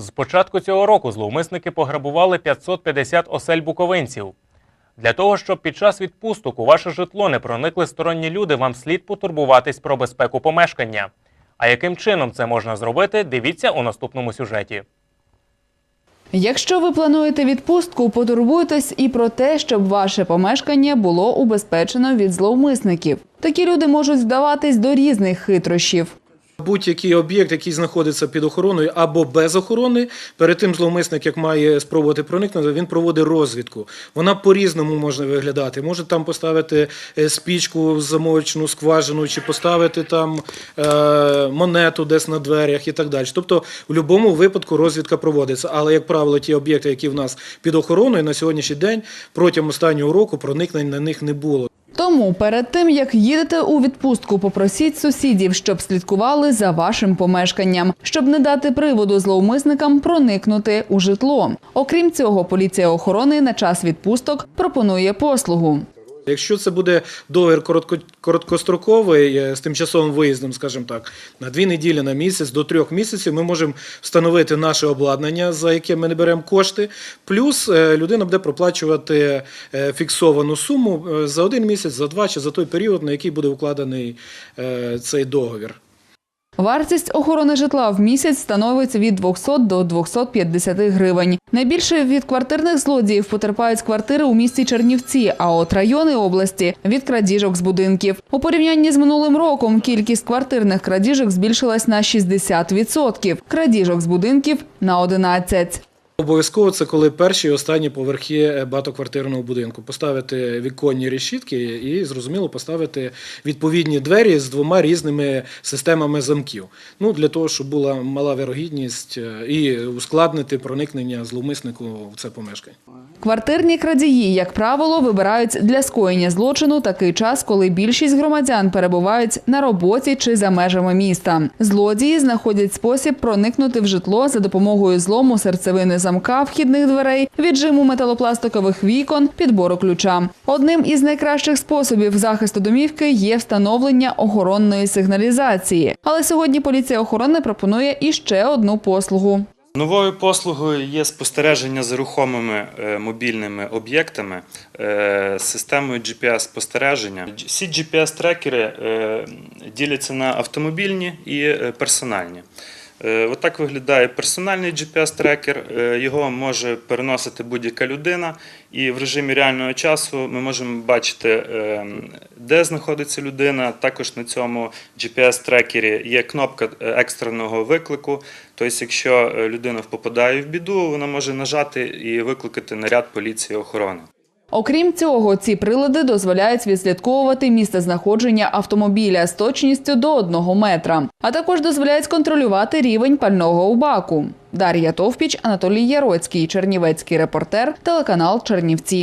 З початку цього року зловмисники пограбували 550 осель буковинців. Для того, щоб під час відпусток у ваше житло не проникли сторонні люди, вам слід потурбуватись про безпеку помешкання. А яким чином це можна зробити, дивіться у наступному сюжеті. Якщо ви плануєте відпустку, потурбуйтесь і про те, щоб ваше помешкання було убезпечено від зловмисників. Такі люди можуть вдаватись до різних хитрощів. Будь-який об'єкт, який знаходиться під охороною або без охорони, перед тим зловмисник, як має спробувати проникнути, він проводить розвідку. Вона по-різному може виглядати. Може там поставити е, спічку замовочну скважину, чи поставити там е, монету десь на дверях і так далі. Тобто, в будь-якому випадку розвідка проводиться. Але, як правило, ті об'єкти, які в нас під охороною на сьогоднішній день, протягом останнього року проникнень на них не було. Тому перед тим як їдете у відпустку, попросіть сусідів, щоб слідкували за вашим помешканням, щоб не дати приводу зловмисникам проникнути у житло. Окрім цього, поліція охорони на час відпусток пропонує послугу. Якщо це буде договір коротко, короткостроковий е, з тимчасовим виїздом, скажімо так, на дві неділі, на місяць, до трьох місяців, ми можемо встановити наше обладнання, за яке ми не беремо кошти. Плюс е, людина буде проплачувати е, фіксовану суму за один місяць, за два чи за той період, на який буде укладений цей договір. Вартість охорони житла в місяць становить від 200 до 250 гривень. Найбільше від квартирних злодіїв потерпають квартири у місті Чернівці, а от райони області від крадіжок з будинків. У порівнянні з минулим роком кількість квартирних крадіжок збільшилась на 60%, крадіжок з будинків на 11%. Обов'язково це коли перші і останні поверхи е, багатоквартирного будинку. Поставити віконні решітки і, зрозуміло, поставити відповідні двері з двома різними системами замків. Ну, для того, щоб була мала вірогідність е, і ускладнити проникнення зловмиснику в це помешкання. Квартирні крадії, як правило, вибирають для скоєння злочину такий час, коли більшість громадян перебувають на роботі чи за межами міста. Злодії знаходять спосіб проникнути в житло за допомогою злому серцевини замка вхідних дверей, віджиму металопластикових вікон, підбору ключа. Одним із найкращих способів захисту домівки є встановлення охоронної сигналізації. Але сьогодні поліція охорони пропонує іще одну послугу. Новою послугою є спостереження за рухомими е, мобільними об'єктами е, системою GPS-спостереження. Всі GPS-трекери е, діляться на автомобільні і персональні. Е, Отак виглядає персональний GPS-трекер. Е, Його може переносити будь-яка людина, і в режимі реального часу ми можемо бачити, е, де знаходиться людина. Також на цьому GPS-трекері є кнопка екстреного виклику. Тобто, якщо людина попадає в біду, вона може нажати і викликати наряд поліції охорони. Окрім цього, ці прилади дозволяють відслідковувати місце знаходження автомобіля з точністю до одного метра, а також дозволяють контролювати рівень пального у баку. Дар'я Товпіч, Анатолій Яроцький, Чернівецький репортер, телеканал Чернівці.